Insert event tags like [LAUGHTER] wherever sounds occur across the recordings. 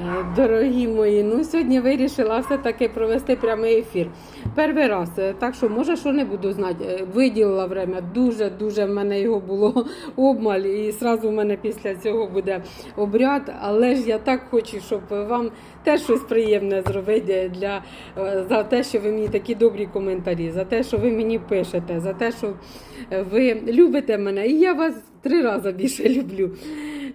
Е, Дорогі мої, ну сьогодні вирішила все-таки провести прямий ефір. Перший раз, е, так що може, що не буду знати. Е, Виділила время, дуже-дуже в мене його було [LAUGHS] обмаль, і одразу в мене після цього буде обряд. Але ж я так хочу, щоб вам теж щось приємне зробити для, за те, що ви мені такі добрі коментарі, за те, що ви мені пишете, за те, що ви любите мене. І я вас три рази більше [LAUGHS] люблю.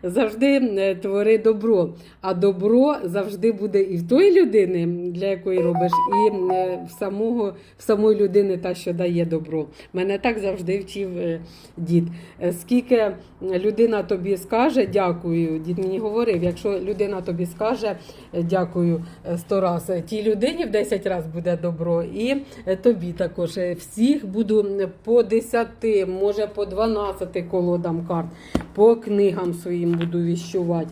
Завжди е, твори добро. А добро завжди буде і в тої людини, для якої робиш, і е, в самого в самої людини, та, що дає добро. Мене так завжди вчив е, дід. Скільки людина тобі скаже дякую, дід мені говорив, якщо людина тобі скаже дякую сто раз, тій людині в 10 разів буде добро, і тобі також. Всіх буду по 10, може по 12 колодам карт, по книгам своїм буду віщувати.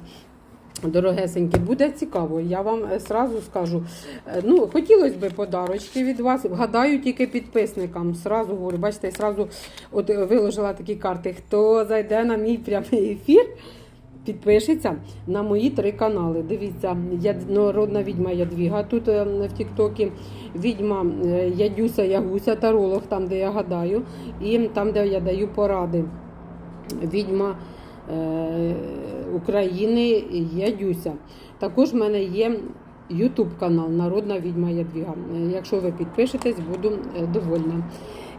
Дорогесенькі, буде цікаво. Я вам е, сразу скажу. Е, Ну, хотілося б подарочки від вас. Гадаю тільки підписникам. Сразу говорю, бачите, сразу от е, виложила такі карти. Хто зайде на мій прямий ефір, підпишеться на мої три канали. Дивіться, я народна відьма Ядвіга тут в Тіктокі. Відьма Ядюся Ягуся, таролог, там, де я гадаю, і там, де я даю поради. Відьма України Ядюся. Також в мене є YouTube канал Народна відьма Ядвіга. Е, Якщо ви підпишетесь, буду е, довольна.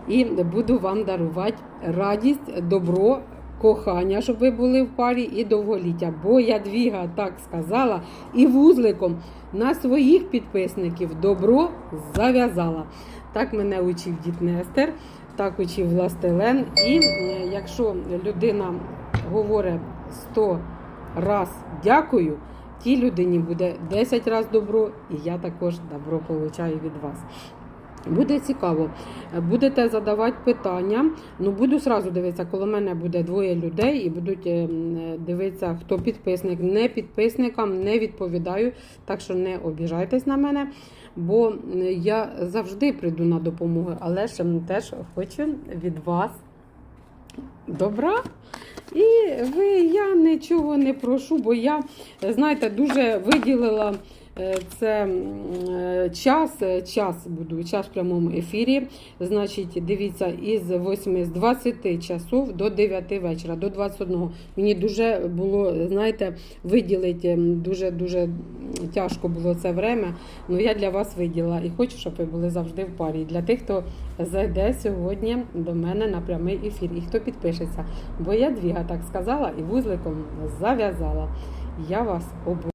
І буду вам дарувати радість, добро, кохання, щоб ви були в парі і довголіття. Бо Ядвіга так сказала і вузликом на своїх підписників добро зав'язала. Так мене учив дід Нестер, так учив Властелен. І е, якщо людина говорить 100 раз дякую, тій людині буде 10 разів добро, і я також добро получаю від вас. Буде цікаво. Будете задавати питання. Ну, буду сразу дивитися, коли мене буде двоє людей і будуть е, дивитися, хто підписник. Не підписникам не відповідаю, так що не обіжайтесь на мене, бо я завжди прийду на допомогу, але ж теж хочу від вас добра. І ви, я нічого не прошу, бо я, знаєте, дуже виділила це е, час, е, час буду, час в прямому ефірі. Значить, дивіться, із 8, з 20 часов до 9 вечора, до 21. Мені дуже було, знаєте, виділити дуже-дуже тяжко було це время. Ну я для вас виділила і хочу, щоб ви були завжди в парі. Для тих, хто зайде сьогодні до мене на прямий ефір і хто підпишеться. Бо я двіга так сказала і вузликом зав'язала. Я вас обожнюю.